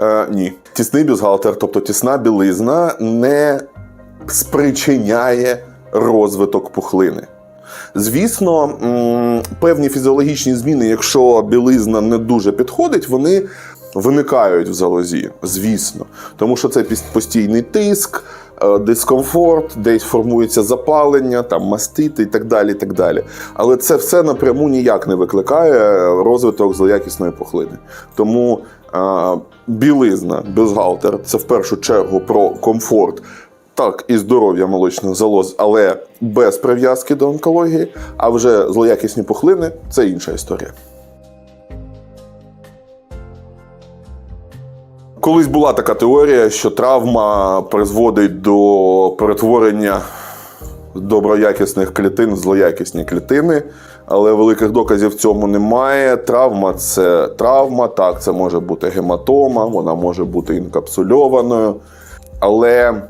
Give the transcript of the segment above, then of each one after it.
Е, ні. Тісний бюстгальтер, тобто тісна білизна, не спричиняє розвиток пухлини. Звісно, певні фізіологічні зміни, якщо білизна не дуже підходить, вони виникають в залозі, звісно. Тому що це постійний тиск, е, дискомфорт, десь формується запалення, там мастити і так далі. і так далі. Але це все напряму ніяк не викликає розвиток злоякісної пухлини. Тому е, білизна, бюстгальтер – це в першу чергу про комфорт так, і здоров'я молочних залоз, але без прив'язки до онкології. А вже злоякісні пухлини це інша історія. Колись була така теорія, що травма призводить до перетворення доброякісних клітин злоякісні клітини, але великих доказів в цьому немає. Травма це травма, так, це може бути гематома, вона може бути інкапсульованою. Але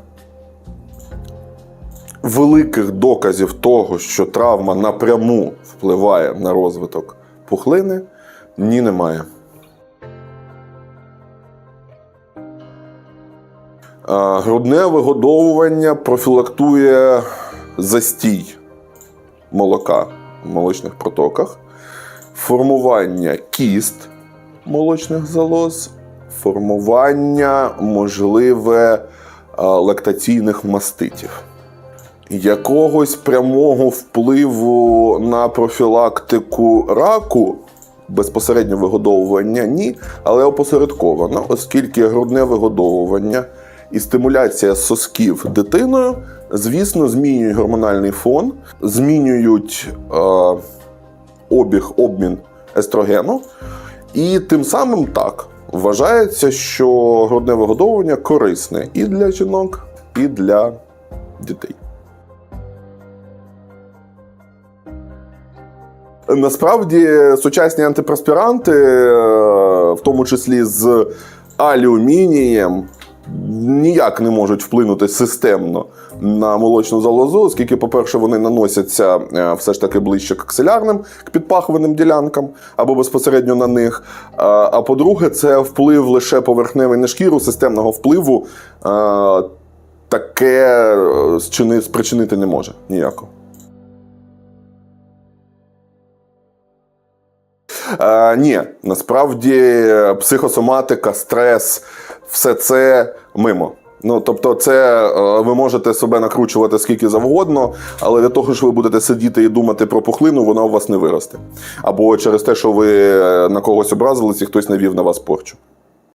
великих доказів того, що травма напряму впливає на розвиток пухлини, ні, немає. Грудне вигодовування профілактує застій молока в молочних протоках, формування кіст молочних залоз, формування можливе лактаційних маститів. Якогось прямого впливу на профілактику раку безпосередньо вигодовування ні, але опосередковано, оскільки грудне вигодовування і стимуляція сосків дитиною, звісно, змінюють гормональний фон, змінюють е, обіг, обмін естрогену, і тим самим так вважається, що грудне вигодовування корисне і для жінок, і для дітей. Насправді сучасні антипроспіранти, е, в тому числі з алюмінієм, ніяк не можуть вплинути системно на молочну залозу, оскільки, по-перше, вони наносяться е, все ж таки ближче к аксилярним, к підпахуваним ділянкам або безпосередньо на них. А, А по-друге, це вплив лише поверхневий на шкіру, системного впливу е, таке е, спричинити не може ніякого. Е, ні, насправді психосоматика, стрес, все це мимо. Ну, тобто, це е, ви можете себе накручувати скільки завгодно, але для того, що ви будете сидіти і думати про пухлину, вона у вас не виросте. Або через те, що ви е, на когось образились і хтось навів на вас порчу.